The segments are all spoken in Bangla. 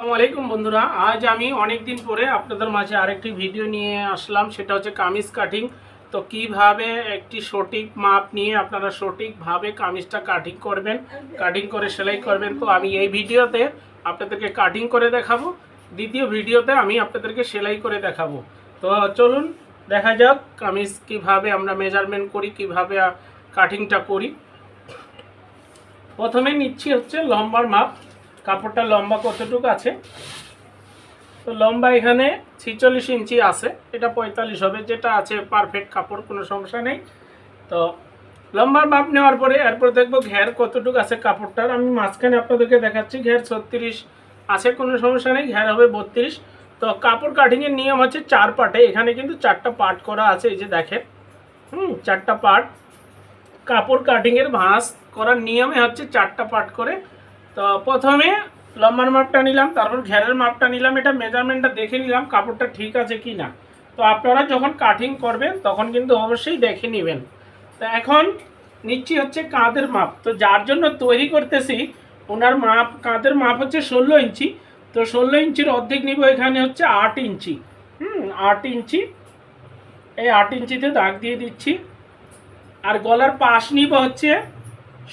আসসালামু আলাইকুম বন্ধুরা। আজ আমি অনেক দিন পরে আপনাদের মাঝে আরেকটি ভিডিও নিয়ে আসলাম। সেটা হচ্ছে কামিজ কাটিং। তো কীভাবে একটি সঠিক মাপ নিয়ে আপনারা সঠিকভাবে কামিজটা কাটিং করবেন, কাটিং করে সেলাই করবেন, তো আমি এই ভিডিওতে আপনাদেরকে কাটিং করে দেখাবো। দ্বিতীয় ভিডিওতে আমি আপনাদেরকে সেলাই করে দেখাবো। তো চলুন, দেখা যাক কামিজ কীভাবে আমরা মেজারমেন্ট করি, কীভাবে কাটিংটা করি। প্রথমে নিচ্ছি হচ্ছে লম্বার মাপ। কাপড়টা লম্বা কতটুকু আছে? তো লম্বা এখানে ছিচল্লিশ ইঞ্চি আছে। এটা পঁয়তাল্লিশ হবে, যেটা আছে পারফেক্ট কাপড়, কোনো সমস্যা নেই। তো লম্বার মাপ নেওয়ার পরে এরপর দেখব ঘের কতটুকু আছে কাপড়টার। আমি মাঝখানে আপনাদেরকে দেখাচ্ছি, ঘের ছত্রিশ আছে, কোনো সমস্যা নেই, ঘের হবে বত্রিশ। তো কাপড় কাটিংয়ের নিয়ম হচ্ছে চার পার্টে এখানে কিন্তু চারটা পার্ট করা আছে, এই যে দেখেন। হুম, চারটা পার্ট কাপড় কাটিংয়ের ভাঁজ করার নিয়মে হচ্ছে চারটা পার্ট করে তো প্রথমে লম্বার মাপটা নিলাম, তারপর ঘেরের মাপটা নিলাম, এটা মেজারমেন্টটা দেখে নিলাম কাপড়টা ঠিক আছে কি না তো আপনারা যখন কাটিং করবেন, তখন কিন্তু অবশ্যই দেখে নেবেন। তো এখন নিচ্ছি হচ্ছে কাঁধের মাপ। তো যার জন্য তৈরি করতেছি, ওনার মাপ, কাঁধের মাপ হচ্ছে ষোলো ইঞ্চি। তো ষোলো ইঞ্চির অর্ধেক নিব এখানে হচ্ছে আট ইঞ্চি। হুম, আট ইঞ্চি। এই আট ইঞ্চিতে দাগ দিয়ে দিচ্ছি। আর গলার পাশ নিব হচ্ছে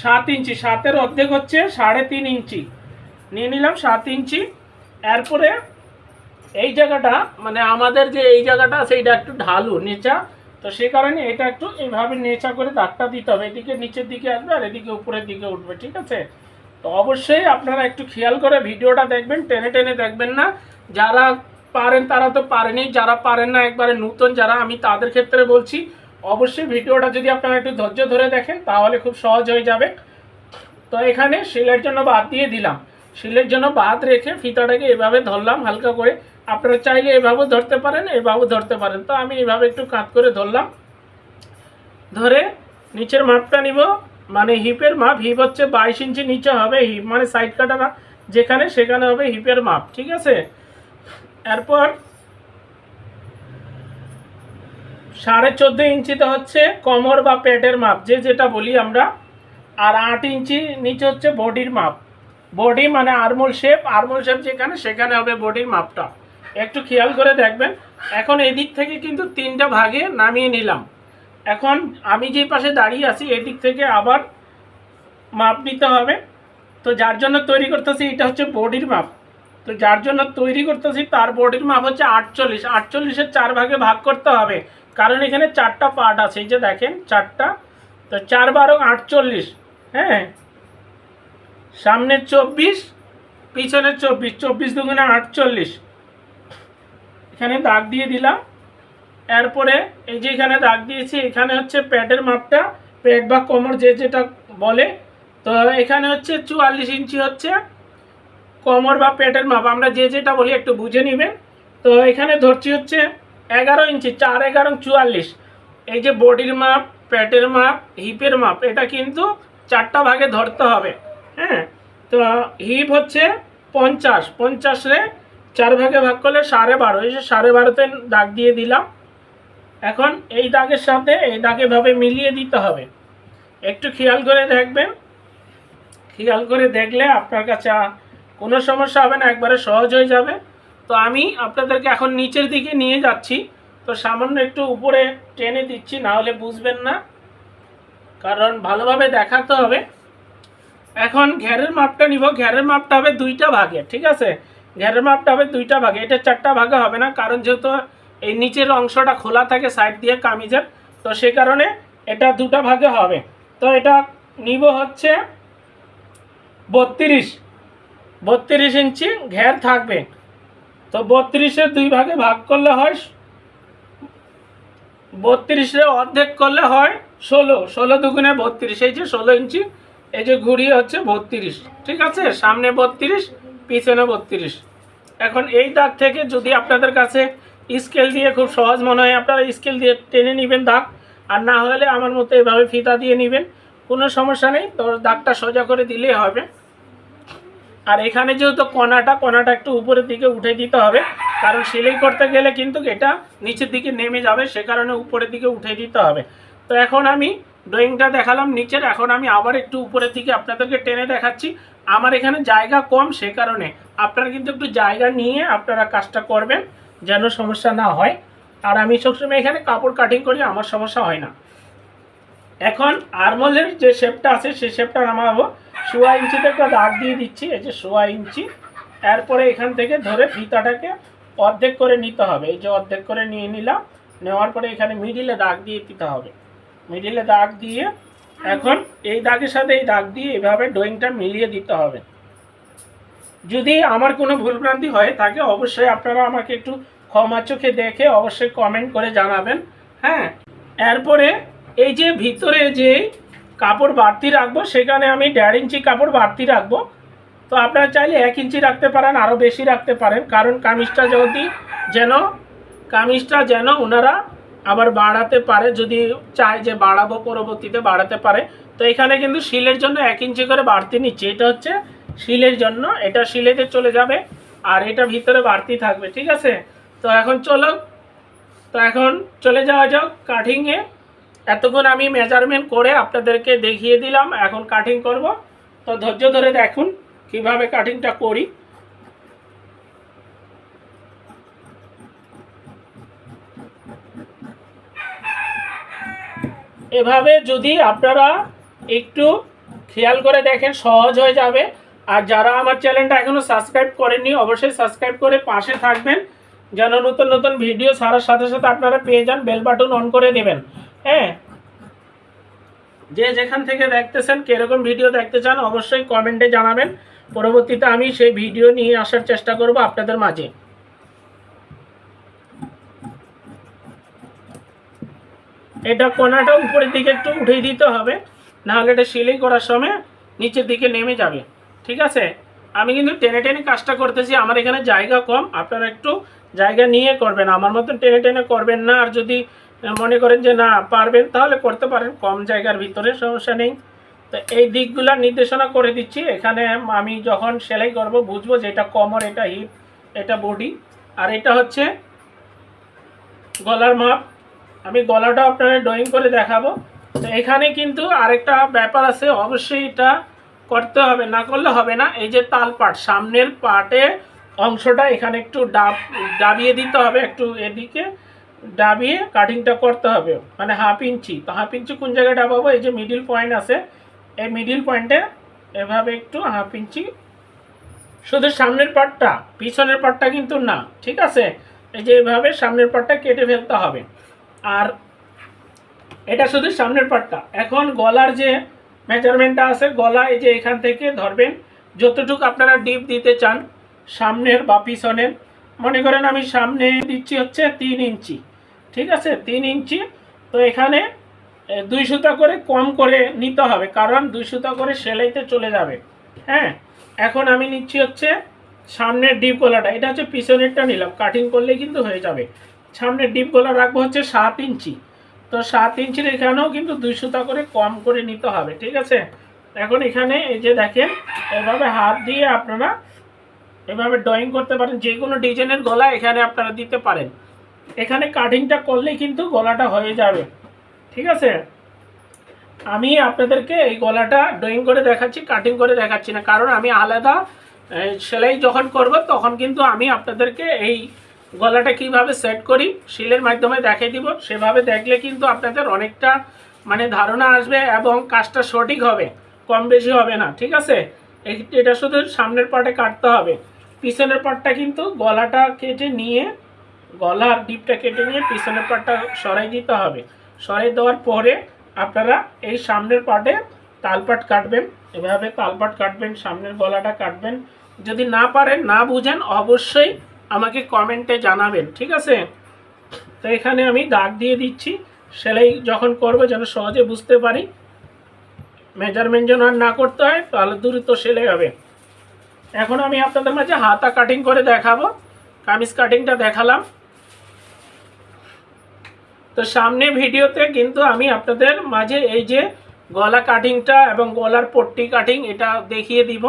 সাত ইঞ্চি, সাতের অর্ধেক হচ্ছে সাড়ে তিন ইঞ্চি। নিয়ে নিলাম সাত ইঞ্চি। এরপরে এই জায়গাটা মানে আমাদের যে এই জায়গাটা সেইটা একটু ঢালু, নেচা। তো সেই কারণে এটা একটু এইভাবে নেচা করে দাগটা দিতে হবে। এদিকে নিচের দিকে আসবে আর এদিকে উপরের দিকে উঠবে, ঠিক আছে? তো অবশ্যই আপনারা একটু খেয়াল করে ভিডিওটা দেখবেন, টেনে টেনে দেখবেন না। যারা পারেন, তারা তো পারেনি যারা পারেন না, একবারে নতুন যারা, আমি তাদের ক্ষেত্রে বলছি অবশ্যই ভিডিওটা যদি আপনারা একটু ধৈর্য ধরে দেখেন, তাহলে খুব সহজ হয়ে যাবে। তো এখানে শিলের জন্য বাদ দিয়ে দিলাম। শিলের জন্য বাদ রেখে ফিতাটাকে এভাবে ধরলাম হালকা করে। আপনারা চাইলে এভাবেও ধরতে পারেন, এভাবেও ধরতে পারেন। তো আমি এভাবে একটু কাত করে ধরলাম। ধরে নিচের মাপটা নিব। মানে হিপের মাপ, হিপ হচ্ছে বাইশ ইঞ্চি নিচে হবে, হিপ মানে সাইড কাটাটা যেখানে সেখানে হবে হিপের মাপ, ঠিক আছে? এরপর সাড়ে চোদ্দ ইঞ্চিতে হচ্ছে কোমর বা পেটের মাপ, যে যেটা বলি আমরা, আর আট ইঞ্চি নিচে হচ্ছে বডির মাপ। বডি মানে আরমোল শেপ আরমোল শেপ যেখানে, সেখানে হবে বডির মাপটা। একটু খেয়াল করে দেখবেন, এখন এদিক থেকে কিন্তু তিনটা ভাগে নামিয়ে নিলাম। এখন আমি যে পাশে দাঁড়িয়ে আছি, এদিক থেকে আবার মাপ নিতে হবে। তো যার জন্য তৈরি করতেছি, এটা হচ্ছে বডির মাপ। তো যার জন্য তৈরি করতেছি, তার বডির মাপ হচ্ছে আটচল্লিশ। আটচল্লিশের চার ভাগে ভাগ করতে হবে। কারণ এখানে চারটা পার্ট আছে, এই যে দেখেন চারটা, তো চার বারো আটচল্লিশ হ্যাঁ? সামনে চব্বিশ পিছনে চব্বিশ চব্বিশ দুগুণে আটচল্লিশ। এখানে দাগ দিয়ে দিলাম। এরপরে এই যে এখানে দাগ দিয়েছি, এখানে হচ্ছে প্যাডের মাপটা পেট বা কোমর যে যেটা বলে, তো এখানে হচ্ছে চুয়াল্লিশ ইঞ্চি হচ্ছে কোমর বা পেটের মাপ। আমরা যে যেটা বলি একটু বুঝে নেবেন। তো এখানে ধরছি হচ্ছে এগারো ইঞ্চি, চার এগারো চুয়াল্লিশ। এই যে বডির মাপ, প্যাটের মাপ, হিপের মাপ, এটা কিন্তু চারটা ভাগে ধরতে হবে। হ্যাঁ? তো হিপ হচ্ছে পঞ্চাশ। পঞ্চাশে চার ভাগে ভাগ করলে সাড়ে বারো। এই যে সাড়ে বারোতে দাগ দিয়ে দিলাম। এখন এই দাগের সাথে এই দাগে ভাবে মিলিয়ে দিতে হবে। একটু খেয়াল করে দেখবেন। খেয়াল করে দেখলে আপনার কাছে কোনো সমস্যা হবে না, একবারে সহজ হয়ে যাবে। তো আমি আপনাদেরকে এখন নিচের দিকে নিয়ে যাচ্ছি। তো সামান্য একটু উপরে টেনে দিচ্ছি, না হলে বুঝবেন না। কারণ ভালোভাবে দেখাতে হবে। এখন ঘেরের মাপটা নিব। ঘেরের মাপটা হবে দুইটা ভাগে, ঠিক আছে? ঘেরের মাপটা হবে দুইটা ভাগে। এটা চারটা ভাগে হবে না, কারণ যেহেতু এই নিচের অংশটা খোলা থাকে সাইড দিয়ে কামিজের, তো সে কারণে এটা দুটা ভাগে হবে। তো এটা নিব হচ্ছে বত্রিশ। বত্রিশ ইঞ্চি ঘের থাকবে। তো বত্রিশের দুই ভাগে ভাগ করলে হয় বত্রিশের অর্ধেক করলে হয় ষোলো। ষোলো দুগুণে বত্রিশ, এই যে ষোলো ইঞ্চি, এই যে ঘুরিয়ে হচ্ছে বত্রিশ। ঠিক আছে? সামনে বত্রিশ, পিছনে বত্রিশ। এখন এই দাগ থেকে যদি আপনাদের কাছে স্কেল দিয়ে খুব সহজ মনে হয়, আপনারা স্কেল দিয়ে টেনে নেবেন দাগ, আর না হলে আমার মতো এভাবে ফিতা দিয়ে নেবেন। কোনো সমস্যা নেই তো দাগটা সোজা করে দিলেই হবে। আর এখানে যেহেতু কণাটা কণাটা একটু উপরের দিকে উঠে দিতে হবে, কারণ সেলাই করতে গেলে কিন্তু এটা নিচের দিকে নেমে যাবে, সে কারণে উপরের দিকে উঠে দিতে হবে। তো এখন আমি ড্রয়িংটা দেখালাম নিচের, এখন আমি আবার একটু উপরের দিকে আপনাদেরকে টেনে দেখাচ্ছি। আমার এখানে জায়গা কম, সে কারণে আপনারা কিন্তু একটু জায়গা নিয়ে আপনারা কাজটা করবেন, যেন সমস্যা না হয়। আর আমি সবসময় এখানে কাপড় কাটিং করি, আমার সমস্যা হয় না। এখন আরমোলের যে শেপটা আছে, সেই শেপটা নামাবো। সোয়া ইঞ্চিতে একটা দাগ দিয়ে দিচ্ছি, এই যে সোয়া ইঞ্চি। এরপরে এখান থেকে ধরে ফিতাটাকে অর্ধেক করে নিতে হবে। এই যে অর্ধেক করে নিয়ে নিলাম, নেওয়ার পরে এখানে মিডিলে দাগ দিয়ে দিতে হবে। মিডিলে দাগ দিয়ে এখন এই দাগের সাথে এই দাগ দিয়ে এভাবে ড্রয়িংটা মিলিয়ে দিতে হবে। যদি আমার কোনো ভুলভ্রান্তি হয়ে থাকে অবশ্যই আপনারা আমাকে একটু ক্ষমা চোখে দেখে অবশ্যই কমেন্ট করে জানাবেন। হ্যাঁ? এরপরে এই যে ভিতরে যে কাপড় বাড়তি রাখব, সেখানে আমি দেড় ইঞ্চি কাপড় বাড়তি রাখব। তো আপনারা চাইলে এক ইঞ্চি রাখতে পারেন আরও বেশি রাখতে পারেন। কারণ কামিজটা যদি যেন, কামিজটা যেন ওনারা আবার বাড়াতে পারে, যদি চায় যে বাড়াবো পরবর্তীতে, বাড়াতে পারে। তো এখানে কিন্তু শিলের জন্য এক ইঞ্চি করে বাড়তি নিচ্ছি। এটা হচ্ছে শিলের জন্য। এটা শিলেতে চলে যাবে আর এটা ভিতরে বাড়তি থাকবে, ঠিক আছে? তো এখন চলো, তো এখন চলে যাওয়া যাক কাটিংয়ে। এতক্ষণ আমি মেজারমেন্ট করে আপনাদেরকে দেখিয়ে দিলাম, এখন কাটিং করব। তো ধৈর্য ধরে দেখুন কীভাবে কাটিংটা করি। এভাবে যদি আপনারা একটু খেয়াল করে দেখেন, সহজ হয়ে যাবে। আর যারা আমার চ্যানেলটা এখনও সাবস্ক্রাইব করেননি, অবশ্যই সাবস্ক্রাইব করে পাশে থাকবেন। যেন নতুন নতুন ভিডিও ছাড়ার সাথে সাথে আপনারা পেয়ে যান বেল বাটন অন করে দেবেন হ্যাঁ। যে যেখান থেকে দেখতেছেন, কীরকম ভিডিও দেখতে চান, অবশ্যই কমেন্টে জানাবেন। পরবর্তীতে আমি সেই ভিডিও নিয়ে আসার চেষ্টা করব আপনাদের মাঝে। এটা কোনাটা উপরের দিকে একটু উঠিয়ে দিতে হবে, নাহলে এটা সিলাই করার সময় নিচের দিকে নেমে যাবে। ঠিক আছে? আমি কিন্তু টেনে টেনে কাজটা করতেছি, আমার এখানে জায়গা কম, আপনারা একটু জায়গা নিয়ে করবেন। আমার মতন টেনে টেনে করবেন না, আর যদি মনে করেন যে না, পারবেন, তাহলে করতে পারেন। কম জায়গার ভিতরে সমস্যা নেই। তো এই দিকগুলো নির্দেশনা করে দিচ্ছি। এখানে আমি যখন সেলাই করব, বুঝব যে এটা কমর, এটা হিপ এটা বডি আর এটা হচ্ছে গলার মাপ। আমি গলাটা আপনারা ড্রয়িং করে দেখাবো। তো এখানে কিন্তু আরেকটা ব্যাপার আছে। অবশ্যই এটা করতে হবে, না করলে হবে না। এই যে তাল পাট, সামনের পাটে অংশটা এখানে একটু ডাব, ডাবিয়ে দিতে হবে একটু এদিকে। ডাবিয়ে কাটিংটা করতে হবে। মানে হাফ ইঞ্চি তো হাফ ইঞ্চি কোন জায়গায় ডাবাবো? এই যে মিডিল পয়েন্ট আছে। এই মিডিল পয়েন্টে এভাবে একটু হাফ ইঞ্চি শুধু সামনের পাটটা পিছনের পাটটা কিন্তু না, ঠিক আছে? এই যে এভাবে সামনের পাটটা কেটে ফেলতে হবে। আর এটা শুধু সামনের পাটটা এখন গলার যে মেজারমেন্টটা আছে, গলা এই যে এখান থেকে ধরবেন, যতটুকু আপনারা ডিপ দিতে চান, সামনের বা পিছনের। মনে করেন আমি সামনে দিচ্ছি হচ্ছে তিন ইঞ্চি ঠিক আছে? তিন ইঞ্চি। তো এখানে দুই সুতা করে কম করে নিতে হবে, কারণ দুই সুতা করে সেলাইতে চলে যাবে। হ্যাঁ? এখন আমি নিচ্ছি হচ্ছে সামনের ডিপ গলাটা। এটা হচ্ছে পিছনেরটা নিলাম কাটিং করলে কিন্তু হয়ে যাবে। সামনের ডিপ গলা রাখব হচ্ছে সাত ইঞ্চি। তো সাত ইঞ্চির এখানেও কিন্তু দুই সুতা করে কম করে নিতে হবে, ঠিক আছে? এখন এখানে এই যে দেখেন, এভাবে হাত দিয়ে আপনারা এভাবে ড্রয়িং করতে পারেন যে কোনো ডিজাইনের গলা এখানে আপনারা দিতে পারেন। এখানে কাটিংটা করলেই কিন্তু গলাটা হয়ে যাবে। ঠিক আছে? আমি আপনাদেরকে এই গলাটা ড্রয়িং করে দেখাচ্ছি কাটিং করে দেখাচ্ছি না। কারণ আমি আলাদা সেলাই যখন করব, তখন কিন্তু আমি আপনাদেরকে এই গলাটা কীভাবে সেট করি, শিলের মাধ্যমে দেখিয়ে দিব। সেভাবে দেখলে কিন্তু আপনাদের অনেকটা মানে ধারণা আসবে এবং কাজটা সঠিক হবে, কম বেশি হবে না। ঠিক আছে? এটা শুধু সামনের পাটে কাটতে হবে। পিছনের পাটটা কিন্তু গলাটা কেটে নিয়ে গলার ডিপটা কেটে নিয়ে পিছনের পাটটা সরাই দিতে হবে। সরাই দেওয়ার পরে আপনারা এই সামনের পাটে তালপাট কাটবেন। এভাবে তালপাট কাটবেন, সামনের গলাটা কাটবেন। যদি না পারেন, না বুঝেন, অবশ্যই আমাকে কমেন্টে জানাবেন, ঠিক আছে? তো এখানে আমি দাগ দিয়ে দিচ্ছি। সেলাই যখন করব, যেন সহজে বুঝতে পারি। মেজারমেন্ট যেন আর না করতে হয়, তাহলে দ্রুত সেলাই হবে। এখন আমি আপনাদের মাঝে হাতা কাটিং করে দেখাবো। কামিজ কাটিংটা দেখালাম। তো সামনে ভিডিওতে কিন্তু আমি আপনাদের মাঝে এই যে গলা কাটিংটা এবং গলার পট্টি কাটিং এটা দেখিয়ে দিব।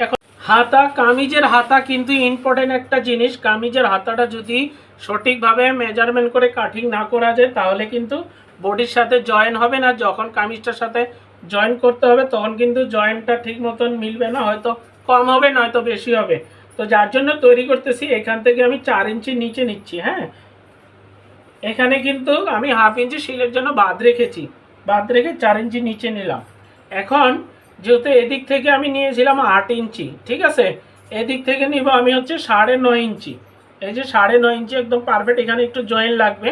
এখন হাতা, কামিজের হাতা কিন্তু ইম্পর্টেন্ট একটা জিনিস। কামিজের হাতাটা যদি সঠিকভাবে মেজারমেন্ট করে কাটিং না করা যায়, তাহলে কিন্তু বডির সাথে জয়েন হবে না। যখন কামিজটার সাথে জয়েন করতে হবে, তখন কিন্তু জয়েন্টটা ঠিক মতন মিলবে না। হয়তো কম হবে, নয়তো বেশি হবে। তো যার জন্য তৈরি করতেছি, এখান থেকে আমি চার ইঞ্চি নিচে নিচ্ছি হ্যাঁ? এখানে কিন্তু আমি হাফ ইঞ্চি শিলের জন্য বাদ রেখেছি। বাদ রেখে চার ইঞ্চি নিচে নিলাম। এখন যেহেতু এদিক থেকে আমি নিয়েছিলাম আট ইঞ্চি, ঠিক আছে? এদিক থেকে নিব আমি হচ্ছে সাড়ে নয় ইঞ্চি। এই যে সাড়ে নয় ইঞ্চি একদম পারফেক্ট এখানে একটু জয়েন লাগবে।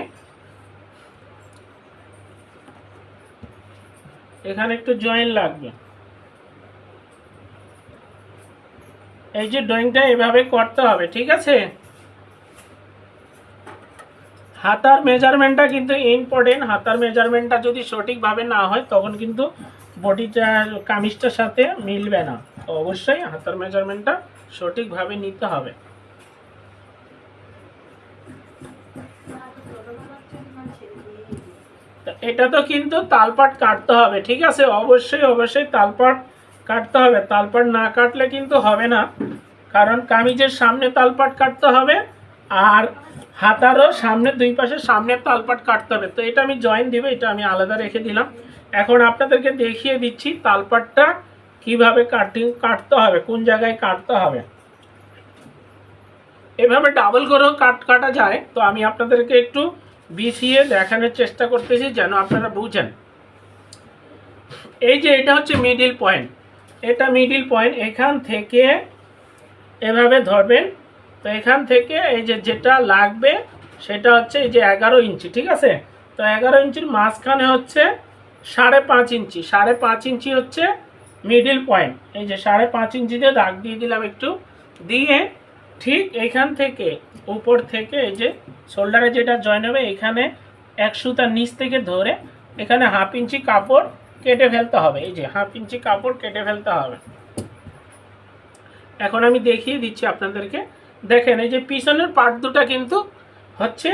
এখানে একটু জয়েন লাগবে। এই যে ড্রয়িংটা এভাবে করতে হবে, ঠিক আছে? হাতার মেজারমেন্টটা কিন্তু ইম্পর্টেন্ট হাতার মেজারমেন্টটা যদি সঠিকভাবে না হয়, তখন কিন্তু বডিটা কামিজটার সাথে মিলবে না। তো অবশ্যই হাতার মেজারমেন্টটা সঠিকভাবে নিতে হবে। এটা তো কিন্তু তালপাট কাটতে হবে, ঠিক আছে? অবশ্যই অবশ্যই তালপাট কাটতে হবে। তালপাট না কাটলে কিন্তু হবে না। কারণ কামিজের সামনে তালপাট কাটতে হবে, আর হাতারও সামনে, দুই পাশে সামনের তালপাট কাটতে হবে। তো এটা আমি জয়েন দিব, এটা আমি আলাদা রেখে দিলাম। এখন আপনাদেরকে দেখিয়ে দিচ্ছি তালপাটটা কীভাবে কাটিং কাটতে হবে, কোন জায়গায় কাটতে হবে। এভাবে ডাবল করেও কাট, কাটা যায়। তো আমি আপনাদেরকে একটু বিছিয়ে দেখানোর চেষ্টা করতেছি যেন আপনারা বুঝেন। এই যে এটা হচ্ছে মিডিল পয়েন্ট এটা মিডিল পয়েন্ট এখান থেকে এভাবে ধরবেন। তো এখান থেকে এই যে যেটা লাগবে, সেটা হচ্ছে এই যে এগারো ইঞ্চি, ঠিক আছে? তো এগারো ইঞ্চির মাঝখানে হচ্ছে সাড়ে পাঁচ ইঞ্চি, সাড়ে পাঁচ ইঞ্চি হচ্ছে মিডিল পয়েন্ট এই যে সাড়ে পাঁচ ইঞ্চিতে দাগ দিয়ে দিলাম একটু। দিয়ে ঠিক এখান থেকে, উপর থেকে এই যে শোল্ডারে যেটা জয়েন হবে, এখানে এক সুতার নিচ থেকে ধরে এখানে হাফ ইঞ্চি কাপড় কেটে ফেলতে হবে। এই যে হাফ ইঞ্চি কাপড় কেটে ফেলতে হবে। এখন আমি দেখিয়ে দিচ্ছি আপনাদেরকে দেখেন, এই যে পিছনের পার্ট দুটা কিন্তু হচ্ছে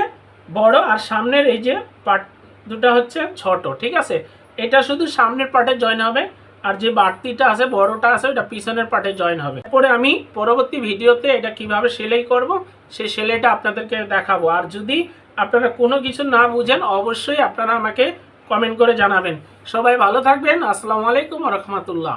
বড় আর সামনের এই যে পার্ট দুটা হচ্ছে ছোট, ঠিক আছে? এটা শুধু সামনের পার্টে জয়েন হবে আর যে বাড়তিটা আছে, বড়টা আছে, ওটা পিছনের পার্টে জয়েন হবে। পরে আমি পরবর্তী ভিডিওতে এটা কীভাবে সেলাই করব, সেই সেলাইটা আপনাদেরকে দেখাবো। আর যদি আপনারা কোনো কিছু না বুঝেন, অবশ্যই আপনারা আমাকে কমেন্ট করে জানাবেন। সবাই ভালো থাকবেন। আসসালামু আলাইকুম রহমতুল্লাহ।